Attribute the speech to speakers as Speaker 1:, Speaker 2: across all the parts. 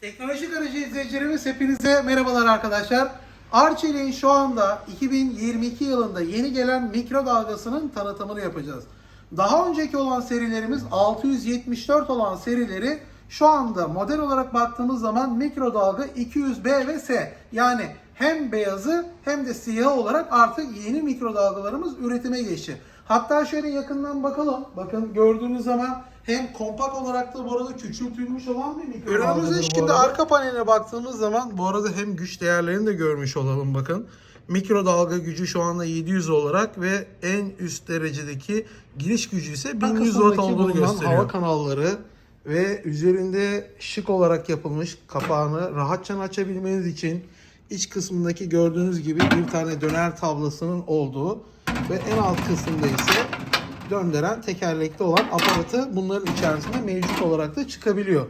Speaker 1: Teknolojik aracı izleyicilerimiz hepinize merhabalar arkadaşlar. Arçelik'in şu anda 2022 yılında yeni gelen mikrodalgasının tanıtımını yapacağız. Daha önceki olan serilerimiz 674 olan serileri şu anda model olarak baktığımız zaman mikrodalga 200B ve S. Yani hem beyazı hem de siyah olarak artık yeni mikrodalgalarımız üretime geçti. Hatta şöyle yakından bakalım. Bakın gördüğünüz zaman hem kompakt olarak da bu arada küçültülmüş olan bir
Speaker 2: Ürünümüzün
Speaker 1: bu
Speaker 2: şimdi arka paneline baktığımız zaman bu arada hem güç değerlerini de görmüş olalım bakın. Mikrodalga gücü şu anda 700 olarak ve en üst derecedeki giriş gücü ise 1100 watt olduğunu gösteriyor.
Speaker 1: hava
Speaker 2: kanalları ve üzerinde şık olarak yapılmış kapağını rahatça açabilmeniz için iç kısmındaki gördüğünüz gibi bir tane döner tablasının olduğu ve en alt kısımda ise döndüren tekerlekli olan aparatı bunların içerisinde mevcut olarak da çıkabiliyor.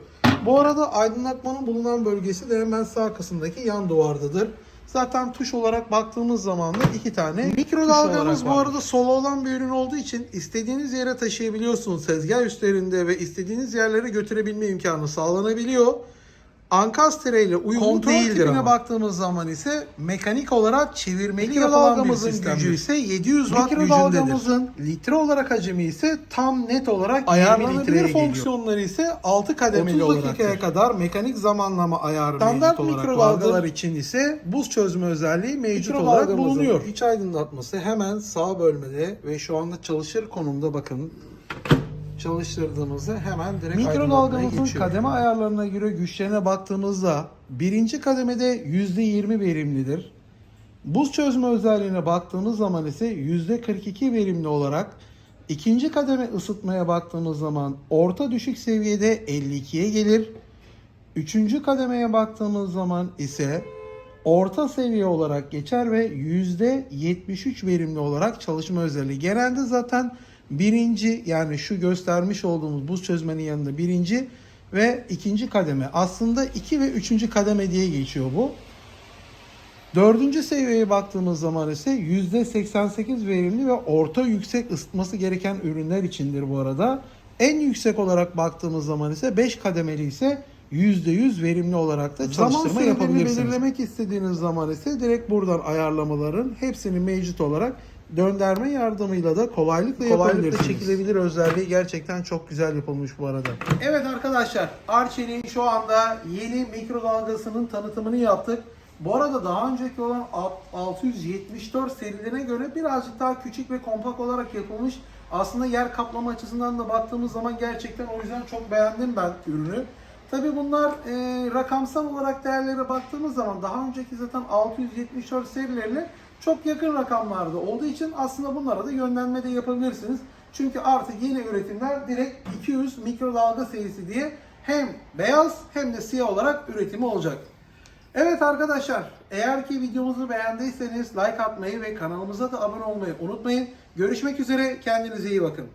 Speaker 2: Bu arada aydınlatmanın bulunan bölgesi de hemen sağ kısımdaki yan duvardadır. Zaten tuş olarak baktığımız zaman da iki tane mikrodalgamız bu arada solo olan bir ürün olduğu için istediğiniz yere taşıyabiliyorsunuz tezgah üstlerinde ve istediğiniz yerlere götürebilme imkanı sağlanabiliyor. Ankastre ile uyumlu
Speaker 1: Kontrol
Speaker 2: değildir
Speaker 1: tipine
Speaker 2: ama.
Speaker 1: baktığımız zaman ise mekanik olarak çevirmeli sistemdir.
Speaker 2: gücü ise 700 watt gücündedir.
Speaker 1: Litre olarak hacmi ise tam net olarak 20 litreye
Speaker 2: Ayarlanabilir
Speaker 1: geliyor.
Speaker 2: fonksiyonları ise 6 kademeli
Speaker 1: 30
Speaker 2: olarak dakikaya kadar mekanik zamanlama ayarı
Speaker 1: Standart
Speaker 2: olarak
Speaker 1: mikrodalgalar
Speaker 2: için ise buz çözme özelliği mevcut olarak bulunuyor. İç aydınlatması hemen sağ bölmede ve şu anda çalışır konumda bakın. Çalıştırdığımızda hemen direkt
Speaker 1: Mikrodalgamızın kademe ayarlarına göre güçlerine baktığımızda
Speaker 2: Birinci kademede %20 verimlidir. Buz çözme özelliğine baktığımız zaman ise %42 verimli olarak ikinci kademe ısıtmaya baktığımız zaman orta düşük seviyede 52'ye gelir. Üçüncü kademeye baktığımız zaman ise orta seviye olarak geçer ve %73 verimli olarak çalışma özelliği. Genelde zaten birinci yani şu göstermiş olduğumuz buz çözmenin yanında birinci ve ikinci kademe. Aslında iki ve üçüncü kademe diye geçiyor bu. Dördüncü seviyeye baktığımız zaman ise %88 verimli ve orta yüksek ısıtması gereken ürünler içindir bu arada. En yüksek olarak baktığımız zaman ise 5 kademeli ise %100 verimli olarak da
Speaker 1: Zaman
Speaker 2: çalıştırma yapabilirsiniz.
Speaker 1: belirlemek
Speaker 2: belirlemek istediğiniz zaman ise direkt buradan ayarlamaların hepsini mevcut olarak döndürme yardımıyla da kolaylıkla,
Speaker 1: Kolaylıkla
Speaker 2: çekilebilir özelliği gerçekten çok güzel yapılmış bu arada.
Speaker 1: Evet arkadaşlar Arçelik'in şu anda yeni mikrodalgasının tanıtımını yaptık. Bu arada daha önceki olan alt- 674 serilerine göre birazcık daha küçük ve kompakt olarak yapılmış. Aslında yer kaplama açısından da baktığımız zaman gerçekten o yüzden çok beğendim ben ürünü. Tabi bunlar e, rakamsal olarak değerlere baktığımız zaman daha önceki zaten 674 serilerine çok yakın rakamlarda olduğu için aslında bunlara da yönlenme de yapabilirsiniz. Çünkü artık yeni üretimler direkt 200 mikrodalga serisi diye hem beyaz hem de siyah olarak üretimi olacak. Evet arkadaşlar eğer ki videomuzu beğendiyseniz like atmayı ve kanalımıza da abone olmayı unutmayın. Görüşmek üzere kendinize iyi bakın.